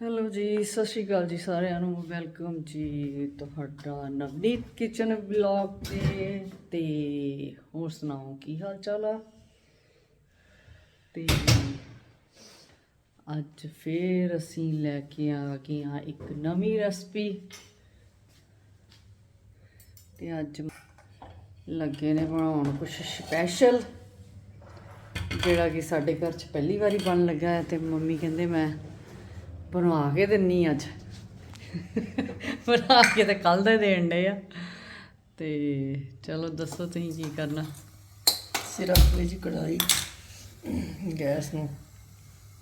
Hello ਜੀ, ਸਤਿ ਸ਼੍ਰੀ ਅਕਾਲ ਜੀ ਸਾਰਿਆਂ ਨੂੰ। ਵੈਲਕਮ ਜੀ ਤੁਹਾਡਾ ਨਵਨੀਤ ਕਿਚਨ ਵਲੌਗ ਤੇ। ਤੇ ਹੋਰ ਸੁਣਾਓ, ਕੀ ਹਾਲ ਚਾਲ ਆ? ਤੇ ਅੱਜ ਫੇਰ ਅਸੀਂ ਲੈ ਕੇ ਆ ਗਏ ਆ ਇੱਕ ਨਵੀਂ ਰੈਸਪੀ। ਤੇ ਅੱਜ ਲੱਗੇ ਨੇ ਬਣਾਉਣ ਕੁਝ ਸਪੈਸ਼ਲ ਜਿਹੜਾ ਕਿ ਸਾਡੇ ਘਰ 'ਚ ਪਹਿਲੀ ਵਾਰੀ ਬਣ ਲੱਗਾ ਹੈ ਤੇ ਮੰਮੀ ਕਹਿੰਦੇ ਮੈਂ ਬਣਵਾ ਕੇ ਦਿੰਨੀ ਅੱਜ। ਬਣਾ ਕੇ ਤੇ ਕੱਲ ਦੇ ਦੇਣ ਡੇ ਆ। ਤੇ ਚਲੋ ਦੱਸੋ ਤੁਸੀਂ ਕੀ ਕਰਨਾ। ਸਿਰਫ ਵਿੱਚ ਕੜਾਈ ਗੈਸ ਨੂੰ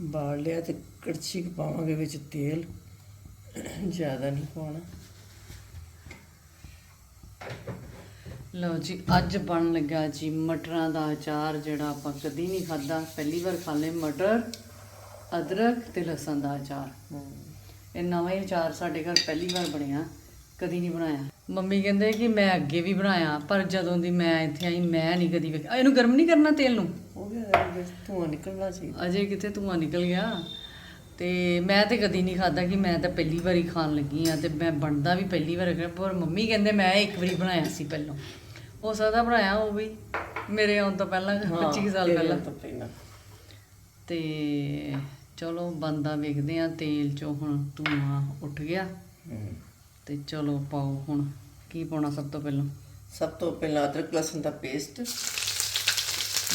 ਬਾਲ ਲਿਆ ਤੇ ਕੜਛੀ ਕੁ ਪਾਵਾਂਗੇ ਵਿੱਚ ਤੇਲ। ਜ਼ਿਆਦਾ ਨਹੀਂ ਪਾਉਣਾ। ਲਓ ਜੀ ਅੱਜ ਬਣ ਲੱਗਾ ਜੀ ਮਟਰਾਂ ਦਾ ਅਚਾਰ ਜਿਹੜਾ ਆਪਾਂ ਕਦੀ ਨਹੀਂ ਖਾਦਾ ਪਹਿਲੀ ਵਾਰ ਖਾਲੇ ਮਟਰ। ਅਦਰਕ ਤੇ ਲਸਣ ਦਾ ਅਚਾਰ। ਇਹ ਨਵਾਂ ਹੀ ਅਚਾਰ ਸਾਡੇ ਘਰ ਪਹਿਲੀ ਵਾਰ ਬਣਿਆ ਕਦੀ ਨਹੀਂ ਬਣਾਇਆ। ਮੰਮੀ ਕਹਿੰਦੇ ਕਿ ਮੈਂ ਅੱਗੇ ਵੀ ਬਣਾਇਆ ਪਰ ਜਦੋਂ ਦੀ ਮੈਂ ਇੱਥੇ ਆਈ ਮੈਂ ਨਹੀਂ ਕਦੀ ਵੇਖਿਆ ਇਹਨੂੰ ਗਰਮ ਨਹੀਂ ਕਰਨਾ ਤੇਲ ਨੂੰ? ਉਹ ਵੀ ਧੂਆਂ ਨਿਕਲਣਾ ਚਾਹੀਦਾ ਅਜੇ ਕਿਤੇ ਧੂੰਆਂ ਨਿਕਲ ਗਿਆ? ਤੇ ਮੈਂ ਤੇ ਕਦੀ ਨਹੀਂ ਖਾਦਾ ਕਿ ਮੈਂ ਤਾਂ ਪਹਿਲੀ ਵਾਰੀ ਖਾਣ ਲੱਗੀ ਆ ਤੇ ਮੈਂ ਬਣਦਾ ਵੀ ਪਹਿਲੀ ਵਾਰ ਪਰ ਮੰਮੀ ਕਹਿੰਦੇ ਮੈਂ ਇੱਕ ਵਾਰੀ ਬਣਾਇਆ ਸੀ ਪਹਿਲਾਂ। ਹੋ ਸਕਦਾ ਬਣਾਇਆ ਉਹ ਵੀ ਮੇਰੇ ਆਉਣ ਤੋਂ ਪਹਿਲਾਂ 25 ਸਾਲ ਪਹਿਲਾਂ। ਤੇ ਚਲੋ ਬੰਦਾ ਵੇਖਦੇ ਆ ਤੇਲ ਚੋਂ ਹੁਣ ਧੂੰਆਂ ਉੱਠ ਗਿਆ। ਤੇ ਚਲੋ ਪਾਓ ਹੁਣ ਕੀ ਪਾਉਣਾ ਸਭ ਤੋਂ ਪਹਿਲਾਂ? ਸਭ ਤੋਂ ਪਹਿਲਾਂ ਅਦਰਕ ਲਸਣ ਦਾ ਪੇਸਟ।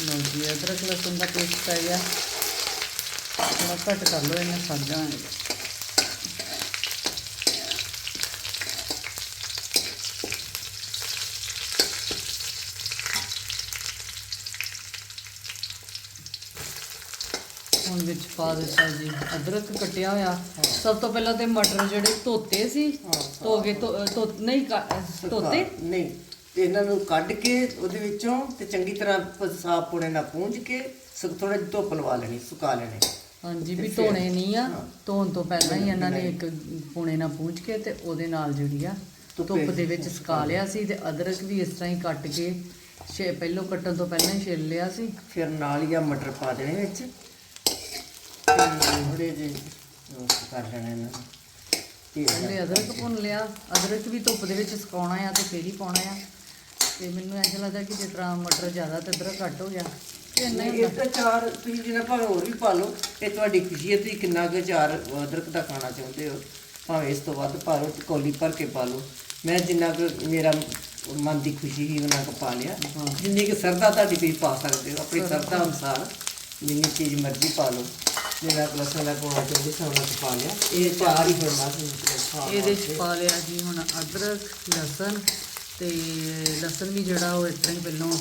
ਲਓ ਜੀ ਅਦਰਕ ਲਸਣ ਦਾ ਪੇਸਟ ਪੈ ਗਿਆ। ਥੋੜਾ ਘੱਟ ਕਰ ਲਓ ਇਹਨੇ ਸੜ ਜਾਣਗੇ। ਹੁਣ ਵਿੱਚ ਪਾ ਦਿੱਤਾ ਜੀ। ਅਦਰਕ ਕੱਟਿਆ ਹੋਇਆ। ਸਭ ਤੋਂ ਪਹਿਲਾਂ ਤੇ ਮਟਰ ਜਿਹੜੇ ਧੋਤੇ ਸੀ ਧੋ ਕੇ ਧੋ ਨਹੀਂ ਧੋਤੇ? ਨਹੀਂ। ਤੇ ਇਹਨਾਂ ਨੂੰ ਕੱਢ ਕੇ ਉਹਦੇ ਵਿੱਚੋਂ ਤੇ ਚੰਗੀ ਤਰ੍ਹਾਂ ਸਾਫ਼ ਪੋਣੇ ਨਾਲ ਪੂੰਝ ਕੇ ਸੁਕ ਥੋੜਾ ਜਿਹਾ ਧੁੱਪ ਲਵਾ ਲੈਣੀ ਸੁਕਾ ਲੈਣੇ। ਹਾਂਜੀ ਵੀ ਧੋਣੇ ਨਹੀਂ ਆ। ਧੋਣ ਤੋਂ ਪਹਿਲਾਂ ਹੀ ਇਹਨਾਂ ਨੇ ਇੱਕ ਪੁਣੇ ਨਾਲ ਪੂੰਝ ਕੇ ਤੇ ਉਹਦੇ ਨਾਲ ਜਿਹੜੀ ਆ ਧੁੱਪੇ ਧੁੱਪ ਦੇ ਵਿੱਚ ਸੁਕਾ ਲਿਆ ਸੀ ਤੇ ਅਦਰਕ ਵੀ ਇਸ ਤਰ੍ਹਾਂ ਹੀ ਕੱਟ ਕੇ ਛੇ ਪਹਿਲੋਂ ਕੱਟਣ ਤੋਂ ਪਹਿਲਾਂ ਹੀ ਛਿੱਲ ਲਿਆ ਸੀ। ਫਿਰ ਨਾਲ ਹੀ ਆ ਮਟਰ ਪਾ ਦੇਣੇ ਵਿੱਚ। ਥੋੜੇ ਜਿਹੇ ਕਰ ਲੈਣਾ ਇਹਨਾਂ ਨੂੰ। ਤੇ ਪਹਿਲੇ ਅਦਰਕ ਭੁੰਨ ਲਿਆ। ਅਦਰਕ ਵੀ ਧੁੱਪ ਦੇ ਵਿੱਚ ਸੁਕਾਉਣਾ ਆ ਤੇ ਫੇਰ ਹੀ ਪਾਉਣਾ ਆ। ਤੇ ਮੈਨੂੰ ਇੰਝ ਲੱਗਦਾ ਕਿ ਜਿਸ ਤਰ੍ਹਾਂ ਮਟਰ ਜ਼ਿਆਦਾ ਤੇ ਅਦਰਕ ਘੱਟ ਹੋ ਗਿਆ। ਤੇ ਇੰਨਾ ਹੀ ਇਹ ਤਾਂ ਚਾਰ ਤੁਸੀਂ ਜਿੰਨਾ ਭਾਵੇਂ ਹੋਰ ਵੀ ਪਾ ਲਓ ਇਹ ਤੁਹਾਡੀ ਖੁਸ਼ੀ ਹੈ ਤੁਸੀਂ ਕਿੰਨਾ ਕੁ ਚਾਰ ਅਦਰਕ ਦਾ ਖਾਣਾ ਚਾਹੁੰਦੇ ਹੋ। ਭਾਵੇਂ ਇਸ ਤੋਂ ਵੱਧ ਪਾ ਲਓ ਤੇ ਕੌਲੀ ਭਰ ਕੇ ਪਾ ਲਓ। ਮੈਂ ਜਿੰਨਾ ਕੁ ਮੇਰਾ ਮਨ ਦੀ ਖੁਸ਼ੀ ਹੀ ਉਹਨਾਂ ਕੁ ਪਾ ਲਿਆ। ਜਿੰਨੀ ਕਿ ਸਰਦਾ ਤੁਹਾਡੀ ਤੁਸੀਂ ਪਾ ਸਕਦੇ ਹੋ ਆਪਣੀ ਸਰਦਾ ਅਨੁਸਾਰ ਜਿੰਨੀ ਚੀਜ਼ ਮਰਜ਼ੀ ਪਾ ਲਓ। ਮੇਰਾ ਲਸਣ ਦਾ ਪਾਉਣਾ ਚਾਹੁੰਦੇ ਸਾਂ ਉਹਨਾਂ ਪਾ ਲਿਆ ਇਹ ਚਾਰ ਹੀ ਸੀ ਹਾਂ ਇਹਦੇ ਚ ਪਾ ਲਿਆ ਜੀ ਹੁਣ ਅਦਰਕ ਲਸਣ ਤੇ ਲਸਣ ਵੀ ਜਿਹੜਾ ਉਹ ਇਸ ਤਰ੍ਹਾਂ ਹੀ ਪਹਿਲਾਂ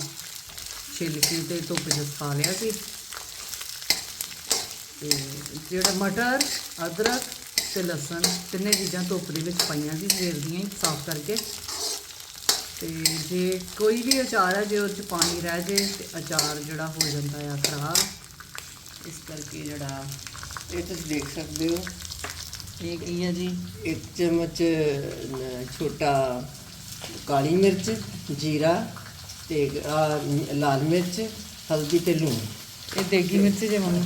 ਛਿੱਲ ਕੇ ਤੇ ਧੁੱਪ 'ਚ ਸੁਕਾ ਲਿਆ ਸੀ। ਤੇ ਜਿਹੜਾ ਮਟਰ ਅਦਰਕ ਤੇ ਲਸਣ ਤਿੰਨੇ ਚੀਜ਼ਾਂ ਧੁੱਪ ਦੇ ਵਿੱਚ ਪਾਈਆਂ ਸੀ ਸਵੇਰ ਦੀਆਂ ਹੀ ਸਾਫ਼ ਕਰਕੇ। ਤੇ ਜੇ ਕੋਈ ਵੀ ਅਚਾਰ ਹੈ ਜੇ ਉਹ 'ਚ ਪਾਣੀ ਰਹਿ ਜੇ ਤੇ ਅਚਾਰ ਜਿਹੜਾ ਹੋ ਜਾਂਦਾ ਆ ਖਰਾਬ। ਇਸ ਕਰਕੇ ਜਿਹੜਾ ਇਹ ਤੁਸੀਂ ਦੇਖ ਸਕਦੇ ਹੋ। ਇਹ ਕੀ ਹੈ ਜੀ? ਇੱਕ ਚਮਚ ਛੋਟਾ ਕਾਲੀ ਮਿਰਚ ਜੀਰਾ ਤੇ ਲਾਲ ਮਿਰਚ ਹਲਦੀ ਤੇ ਲੂਣ। ਇਹ ਦੇਗੀ ਮਿਰਚ ਜੇ ਮੰਮੀ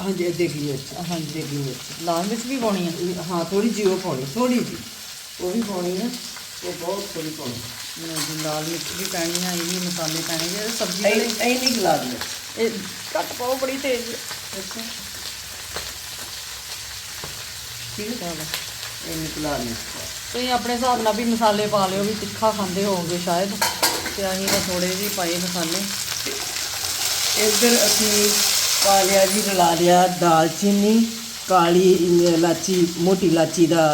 ਹਾਂਜੀ ਇਹ ਦੇਗੀ ਮਿਰਚ। ਹਾਂਜੀ। ਦੇਗੀ ਮਿਰਚ। ਲਾਲ ਮਿਰਚ ਵੀ ਪਾਉਣੀ ਇਹ- ਹਾਂ ਥੋੜੀ ਜਿਹੀ ਉਹ ਪਾਉਣੀ ਥੋੜੀ ਜਿਹੀ। ਉਹ ਵੀ ਪਾਉਣੀ ਹੈ ਉਹ ਬਹੁਤ ਥੋੜੀ ਪਾਉਣੀ। ਮੈਨੂੰ ਜੀ ਲਾਲ ਮਿਰਚ ਵੀ ਪੈਣੀ ਆ ਇਹ ਵੀ ਮਸਾਲੇ ਪੈਣੇ ਜਿਹੜੇ ਸਬਜ਼ੀ ਐ ਨਹੀਂ ਗਲਾਸ ਮਿਰਚ। ਇਹ ਘੱਟ ਪਾਓ ਬੜੀ ਤੇਜ਼। ਅੱਛਾ ਠੀਕ ਹੈ ਇਹ ਨਹੀਂ ਗਲਾਸ ਮਿਰਚ ਪਾਓ। ਤੁਸੀਂ ਆਪਣੇ ਹਿਸਾਬ ਨਾਲ ਵੀ ਮਸਾਲੇ ਪਾ ਲਿਓ ਵੀ ਤਿੱਖਾ ਖਾਂਦੇ ਹੋਵੋਗੇ ਸ਼ਾਇਦ। ਤੇ ਅਸੀਂ ਤਾਂ ਥੋੜੇ ਜਿਹੇ ਪਾਏ ਮਸਾਲੇ। ਇੱਧਰ ਅਸੀਂ ਪਾ ਲਿਆ ਜੀ ਰਲਾ ਲਿਆ ਦਾਲਚੀਨੀ ਕਾਲੀ ਇਲਾਚੀ ਮੋਟੀ ਇਲਾਚੀ ਦਾ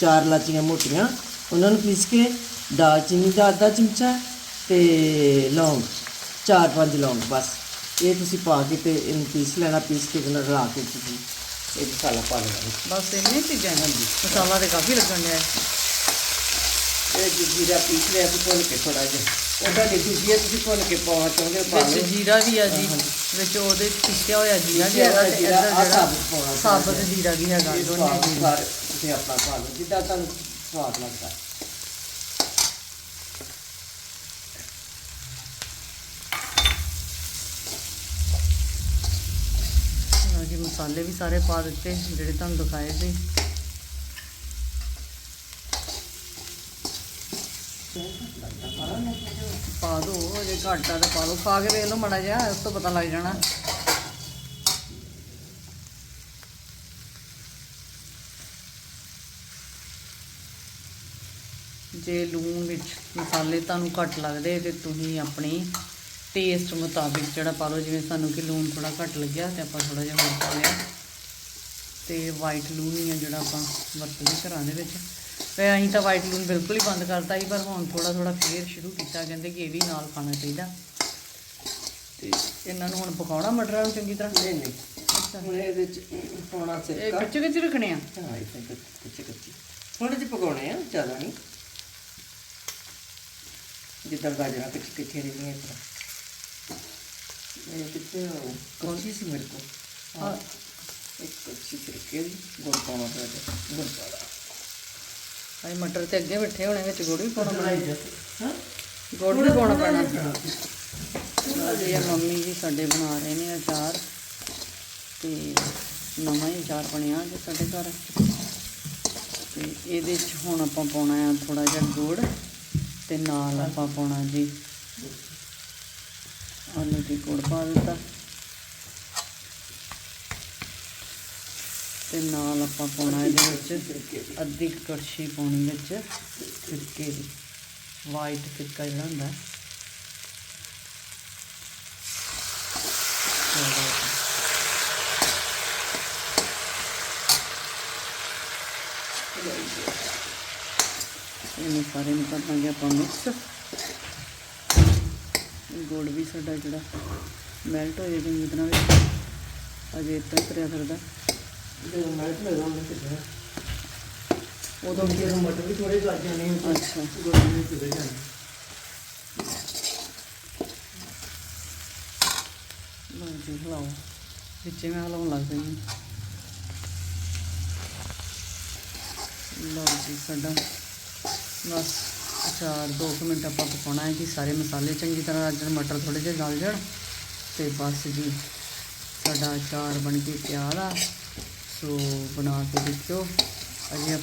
ਚਾਰ ਇਲਾਚੀਆਂ ਮੋਟੀਆਂ। ਉਹਨਾਂ ਨੂੰ ਪੀਸ ਕੇ ਦਾਲਚੀਨੀ ਦਾ ਅੱਧਾ ਚਮਚਾ ਤੇ ਲੌਂਗ ਚਾਰ ਪੰਜ ਲੌਂਗ ਬਸ। ਇਹ ਤੁਸੀਂ ਪਾ ਕੇ ਤੇ ਇਹਨੂੰ ਪੀਸ ਲੈਣਾ ਪੀਸ ਕੇ ਇਹਨਾਂ ਰਲਾ ਕੇ ਤੁਸੀਂ ਇਹ ਮਸਾਲਾ ਪਾ ਲੈਣਾ। ਬਸ ਇੰਨੇ ਚੀਜ਼ਾਂ ਹਾਂਜੀ। ਮਸਾਲਾ ਤੇ ਕਾਫੀ ਲੱਗਣ ਡਿਆ। ਇਹ ਜੀ ਜੀਰਾ ਪੀਸ ਲਿਆ ਤੇ ਭੁੰਨ ਕੇ ਥੋੜਾ ਜਿਹਾ। ਉਹਦਾ ਜੇ ਦੂਜੀ ਤੁਸੀਂ ਭੁੰਨ ਕੇ ਪਾਉਣਾ ਚਾਹੁੰਦੇ ਹੋ ਪਾ ਵਿੱਚ ਲਓ। ਜੀਰਾ ਵੀ ਆ ਜੀ। ਵਿੱਚ ਉਹਦੇ ਪਿਸਿਆ ਹੋਇਆ ਜੀਰਾ ਵੀ ਹੈਗਾ ਹੋਇਆ ਤੇ ਜੀਰਾ, ਇੱਧਰ ਆਹ ਜਿਹੜਾ ਸਾਬਤ ਜੀਰਾ ਵੀ ਹੈਗਾ ਦੋਨੇ। ਸਾਰੇ ਤੁਸੀਂ ਆਪਣਾ ਪਾ ਲਓ ਜਿੱਦਾਂ ਤੁਹਾਨੂੰ ਸਵਾਦ ਲੱਗਦਾ। ਲਓ ਮਸਾਲੇ ਵੀ ਸਾਰੇ ਪਾ ਦਿੱਤੇ, ਜਿਹੜੇ ਤੁਹਾਨੂੰ ਦਿਖਾਏ ਸੀ। ਪਾ ਦੋ ਜੇ ਘੱਟ ਤਾਂ ਪਾ ਲਓ ਖਾ ਕੇ ਵੇਖ ਲਓ ਮੜਾ ਜਿਹਾ, ਉਸ ਤੋਂ ਪਤਾ ਲੱਗ ਜਾਣਾ। ਜੇ ਲੂਣ ਵਿੱਚ ਮਸਾਲੇ ਤੁਹਾਨੂੰ ਘੱਟ ਲੱਗਦੇ, ਤੇ ਤੁਸੀਂ ਆਪਣੀ ਟੇਸਟ ਮੁਤਾਬਿਕ ਜਿਹੜਾ ਪਾ ਲਓ ਜਿਵੇਂ ਸਾਨੂੰ ਕਿ ਲੂਣ ਥੋੜਾ ਘੱਟ ਲੱਗਿਆ ਤੇ ਆਪਾਂ ਥੋੜਾ ਜਿਹਾ ਹੋਰ ਪਾ ਲਿਆ। ਤੇ ਵਾਈਟ ਲੂਣ ਹੀ ਆ ਜਿਹੜਾ ਆਪਾਂ ਵਰਤਦੇ ਘਰਾਂ ਦੇ ਵਿੱਚ। ਤੇ ਅਸੀਂ ਤਾਂ ਵਾਈਟ ਲੂਣ ਬਿਲਕੁਲ ਹੀ ਬੰਦ ਕਰਤਾ ਸੀ ਪਰ ਹੁਣ ਥੋੜਾ ਥੋੜਾ ਫੇਰ ਸ਼ੁਰੂ ਕੀਤਾ ਕਹਿੰਦੇ ਕਿ ਇਹ ਵੀ ਨਾਲ ਖਾਣਾ ਚਾਹੀਦਾ। ਤੇ ਇਹਨਾਂ ਨੂੰ ਹੁਣ ਪਕਾਉਣਾ ਮਟਰਾਂ ਨੂੰ ਚੰਗੀ ਤਰ੍ਹਾਂ? ਨਹੀਂ ਨਹੀਂ। ਹੁਣ ਇਹਦੇ ਚ ਪਾਉਣਾ ਇਹ ਸਿਰਕਾ ਕੱਚੇ ਕੱਚੇ ਰੱਖਣੇ ਆ? ਹਾਂ ਇਹ ਕੱਚੇ ਕੱਚੇ ਥੋੜੇ ਜਿਹੇ ਪਕਾਉਣੇ ਆ ਜ਼ਿਆਦਾ ਨਹੀਂ। ਜਿੱਦਾਂ ਗਾਜਰਾਂ ਕੱਚੀ ਕੱਚੀ ਰਹਿੰਦੀਆਂ ਇਸ ਤਰ੍ਹਾਂ ਕਿੱਥੇ ਉਹ ਕੱਚੀ ਸੀ ਮੇਰੇ ਕੋਲ ਹਾਂ ਇੱਕ ਕੱਚੀ ਸਿਰਕੇ ਦੀ ਗੁੜ ਪਾਉਣਾ ਪੈਂਦਾ ਗੁੜ ਪਾਉਣਾ ਅਸੀਂ ਮਟਰ ਤੇ ਅੱਗੇ ਬੈਠੇ ਹੋਣੇ ਵਿੱਚ ਗੁੜ ਵੀ ਪਾਉਣਾ ਪੈਣਾ ਹਾਂ ਗੁੜ ਵੀ ਪਾਉਣਾ ਪੈਣਾ ਇਹ ਮੰਮੀ ਜੀ ਸਾਡੇ ਬਣਾ ਰਹੇ ਨੇ ਅਚਾਰ ਤੇ ਨਵਾਂ ਹੀ ਅਚਾਰ ਬਣਿਆ ਜੀ ਸਾਡੇ ਘਰ ਤੇ ਇਹਦੇ ਚ ਹੁਣ ਆਪਾਂ ਪਾਉਣਾ ਆ ਥੋੜਾ ਜਿਹਾ ਗੁੜ ਤੇ ਨਾਲ ਆਪਾਂ ਪਾਉਣਾ ਜੀ ਆਲੂ ਦੀ ਗੁੜ ਪਾ ਦਿੱਤਾ। ਤੇ ਨਾਲ ਆਪਾਂ ਪਾਉਣਾ ਇਹਦੇ ਵਿੱਚ ਅੱਧੀ ਕੜਛੀ ਪਾਉਣੀ ਵਿੱਚ। ਫਿੱਕੇ ਦੀ ਵਾਈਟ ਫਿੱਕਾ ਜਿਹੜਾ ਹੁੰਦਾ। ਇਹਨੂੰ ਸਾਰੇ ਨੂੰ ਕਰ ਦਾਂਗੇ ਆਪਾਂ ਮਿਕਸ। ਗੁੜ ਵੀ ਸਾਡਾ ਜਿਹੜਾ ਮੈਲਟ ਹੋ ਜਾਏ ਚੰਗੀ ਤਰ੍ਹਾਂ ਵਿੱਚ ਅਜੇ ਹੀ ਤੁਰਿਆ ਫਿਰਦਾ। ਜਦੋਂ ਮੈਂ ਤੇ ਲਗਾਉਂਦਾ ਕਿਤੇ ਉਦੋਂ ਵੀ ਜਦੋਂ ਮਟਰ ਵੀ ਥੋੜੇ ਲੱਗ ਜਾਣੇ ਅੱਛਾ। ਗੁੜ ਵੀ ਚਲੇ ਜਾਣੇ ਲਓ ਜੀ ਹਿਲਾਓ ਵਿੱਚੇ ਮੈਂ ਹਿਲਾਉਣ ਲੱਗ ਪਈ। ਲਓ ਜੀ ਸਾਡਾ ਬਸ। ਚਾਰ ਦੋ ਕੁ ਮਿੰਟ ਆਪਾਂ ਪਕਾਉਣਾ ਹੈ ਕਿ ਸਾਰੇ ਮਸਾਲੇ ਚੰਗੀ ਤਰ੍ਹਾਂ ਰੱਜ ਜਾਣ ਮਟਰ ਥੋੜੇ ਜਿਹੇ ਗਲ ਜਾਣ ਤੇ ਬਸ ਜੀ ਸਾਡਾ ਅਚਾਰ ਬਣ ਕੇ ਤਿਆਰ ਆ। ਸੋ ਬਣਾ ਕੇ ਦੇਖਿਓ। ਅਜੇ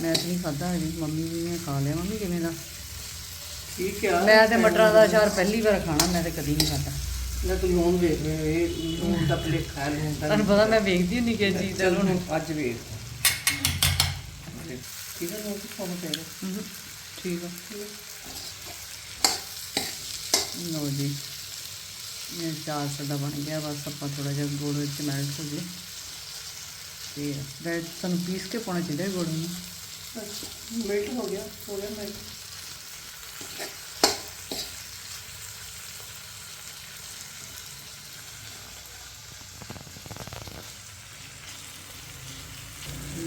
ਮੈਂ ਤਾਂ ਨਹੀਂ ਖਾਧਾ ਅਜੇ ਮੰਮੀ ਜੀ ਨੇ ਖਾ ਲਿਆ। ਮੰਮੀ ਕਿਵੇਂ ਦਾ? ਠੀਕ ਆ। ਮੈਂ ਤੇ ਮਟਰਾਂ ਦਾ ਅਚਾਰ ਪਹਿਲੀ ਵਾਰ ਖਾਣਾ ਮੈਂ ਤੇ ਕਦੀ ਨਹੀਂ ਖਾਧਾ। ਨਾ ਤੂੰ ਲੂਣ ਵੇਖ ਇਹ ਲੂਣ ਦਾ ਭੁਲੇਖਾ ਲੂਣ ਦਾ ਤੁਹਾਨੂੰ ਪਤਾ ਮੈਂ ਵੇਖਦੀ ਹੁੰਦੀ ਕਿ ਚੀਜ਼ ਦਾ ਅੱਜ ਵੇਖ। ਠੀਕ ਹੈ ਲੂਣ ਪਾਉਣਾ ਚਾਹੀਦਾ? ਠੀਕ ਆ। ਲਓ ਜੀ, ਇਹ ਚਾਰ ਸਾਡਾ ਬਣ ਗਿਆ, ਬਸ ਆਪਾਂ ਥੋੜਾ ਜਿਹਾ ਗੁੜ ਵਿੱਚ ਮੈਲਟ ਹੋ ਜੇ। ਤੇ ਵੈਸੇ ਸਾਨੂੰ ਪੀਸ ਕੇ ਪਾਉਣਾ ਚਾਹੀਦਾ ਹੈ ਗੁੜ ਨੂੰ? ਮਿਲਟ ਹੋ ਗਿਆ ਹੋ ਗਿਆ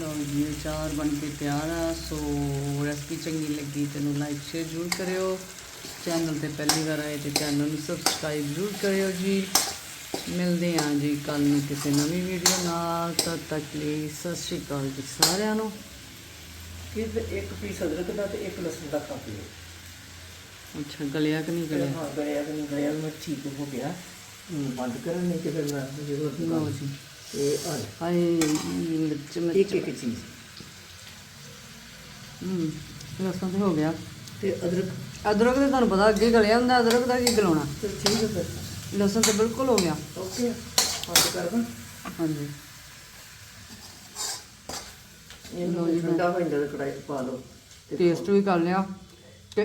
ਲਓ ਜੀ ਇਹ ਚਾਰ ਬਣ ਕੇ ਤਿਆਰ ਆ ਸੋ ਰੈਸਪੀ ਚੰਗੀ ਲੱਗੀ ਤੈਨੂੰ ਲਾਈਕ ਸ਼ੇਅਰ ਜ਼ਰੂਰ ਕਰਿਓ। ਚੈਨਲ ਤੇ ਪਹਿਲੀ ਵਾਰ ਆਏ ਤੇ ਚੈਨਲ ਨੂੰ ਸਬਸਕ੍ਰਾਈਬ ਜ਼ਰੂਰ ਕਰਿਓ ਜੀ। ਮਿਲਦੇ ਹਾਂ ਜੀ ਕੱਲ ਨੂੰ ਕਿਸੇ ਨਵੀਂ ਵੀਡੀਓ ਨਾਲ। ਤਦ ਤੱਕ ਲਈ ਸਤਿ ਸ਼੍ਰੀ ਅਕਾਲ ਜੀ ਸਾਰਿਆਂ ਨੂੰ। ਕਿ ਇੱਕ ਪੀਸ ਅਦਰਕ ਦਾ ਤੇ ਇੱਕ ਲਸਣ ਦਾ ਕੱਟ ਲਿਓ ਅੱਛਾ ਗਲਿਆ ਕਿ ਨਹੀਂ ਗਲਿਆ? ਹਾਂ ਗਲਿਆ ਕਿ ਨਹੀਂ ਗਲਿਆ ਮੈਂ ਠੀਕ ਹੋ ਗਿਆ। ਬੰਦ ਕਰਨ ਨਹੀਂ ਕਿ ਫਿਰ ਮੈਂ ਜ਼ਰੂਰ ਲਓ ਜੀ। ਇਹ ਆ ਲੈ। ਹਾਏ ਮਿਰਚ ਮਿਰਚ ਇੱਕ ਇੱਕ ਚੀਜ਼। ਹੂੰ ਲਸਣ ਤੇ ਹੋ ਗਿਆ। ਤੇ ਅਦਰਕ। ਅਦਰਕ ਤੇ ਤੁਹਾਨੂੰ ਪਤਾ ਅੱਗੇ ਗਲਿਆ ਹੁੰਦਾ ਅਦਰਕ ਦਾ ਕੀ ਗਲਾਉਣਾ ਤੇ ਠੀਕ ਹੈ ਫਿਰ। ਲਸਣ ਤੇ ਬਿਲਕੁਲ ਹੋ ਗਿਆ। ਓਕੇ ਬੰਦ ਕਰ ਦਾਂ ਹਾਂਜੀ। ਇਹ ਲੋ ਜੀ ਠੰਡਾ ਹੋ ਜਾਂਦਾ ਤਾਂ ਕੜਾਈ 'ਚ ਪਾ ਲਓ। ਤੇ ਟੇਸਟ ਵੀ ਕਰ ਲਿਆ। ਤੇ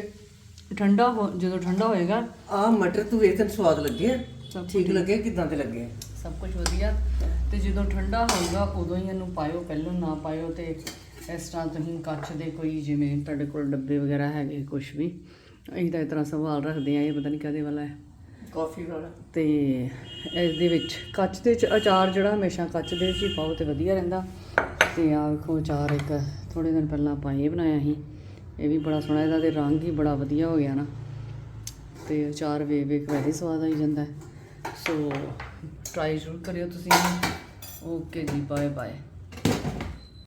ਠੰਡਾ ਹੋ ਜਦੋਂ ਠੰਡਾ ਹੋਏਗਾ। ਆ ਮਟਰ ਤੂੰ ਵੇਖ ਤੈਨੂੰ ਸਵਾਦ ਸਭ ਠੀਕ ਲੱਗੇ ਕਿਦਾਂ ਦੇ ਲੱਗੇ ਸਭ ਕੁਝ ਵਧੀਆ। ਤੇ ਜਦੋਂ ਠੰਡਾ ਹੋਊਗਾ ਉਦੋਂ ਹੀ ਇਹਨੂੰ ਪਾਇਓ ਪਹਿਲਾਂ ਨਾ ਪਾਇਓ ਤੇ ਇਸ ਤਰ੍ਹਾਂ ਤੁਸੀਂ ਕੱਚ ਦੇ ਕੋਈ ਜਿਵੇਂ ਤੁਹਾਡੇ ਕੋਲ ਡੱਬੇ ਵਗੈਰਾ ਹੈਗੇ ਕੁਝ ਵੀ ਅਸੀਂ ਤਾਂ ਇਸ ਤਰ੍ਹਾਂ ਸੰਭਾਲ ਰੱਖਦੇ ਆ ਇਹ ਪਤਾ ਨਹੀਂ ਕਦੇ ਵਾਲਾ ਹੈ। ਕਾਫੀ ਵਾਲਾ। ਤੇ ਇਸ ਦੇ ਵਿੱਚ ਕੱਚ ਦੇ ਚ ਅਚਾਰ ਜਿਹੜਾ ਹਮੇਸ਼ਾ ਕੱਚ ਦੇ ਵਿੱਚ ਹੀ ਪਾਓ ਤੇ ਵਧੀਆ ਰਹਿੰਦਾ। ਤੇ ਆ ਵੇਖੋ ਅਚਾਰ ਇੱਕ ਥੋੜੇ ਦਿਨ ਪਹਿਲਾਂ ਆਪਾਂ ਇਹ ਬਣਾਇਆ ਸੀ। ਇਹ ਵੀ ਬੜਾ ਸੋਹਣਾ ਇਹਦਾ ਤੇ ਰੰਗ ਹੀ ਬੜਾ ਵਧੀਆ ਹੋ ਗਿਆ ਨਾ। ਤੇ ਅਚਾਰ ਵੇਖ ਵੇਖ ਵੈਸੇ ਸਵਾਦ ਆਈ ਜਾਂਦਾ। ਸੋ ਟਰਾਈ ਜ਼ਰੂਰ ਕਰਿਓ ਤੁਸੀਂ। ਓਕੇ ਜੀ ਬਾਏ ਬਾਏ